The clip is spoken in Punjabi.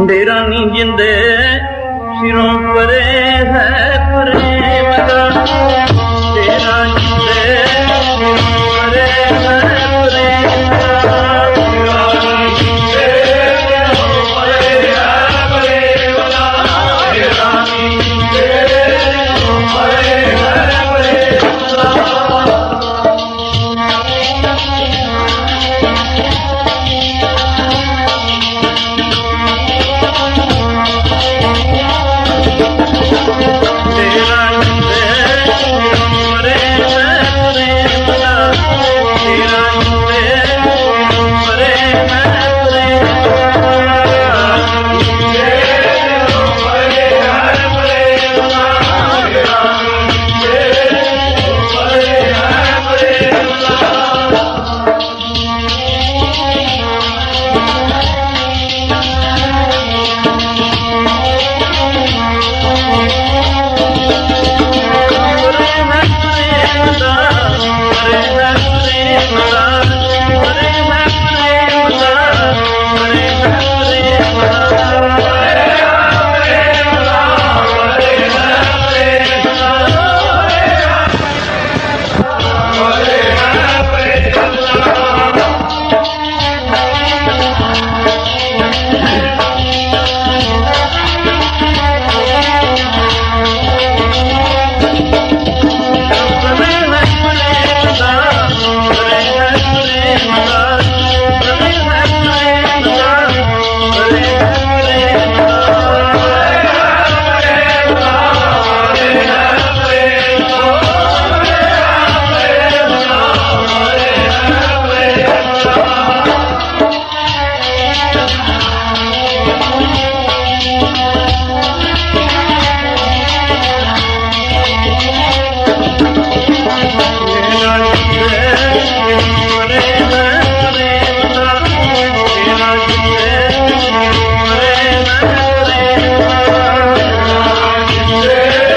ਡੇਰਾ ਨੀ ਜਿੰਦੇ ਸਿਰੋਂ ਪਰੇ Thank you.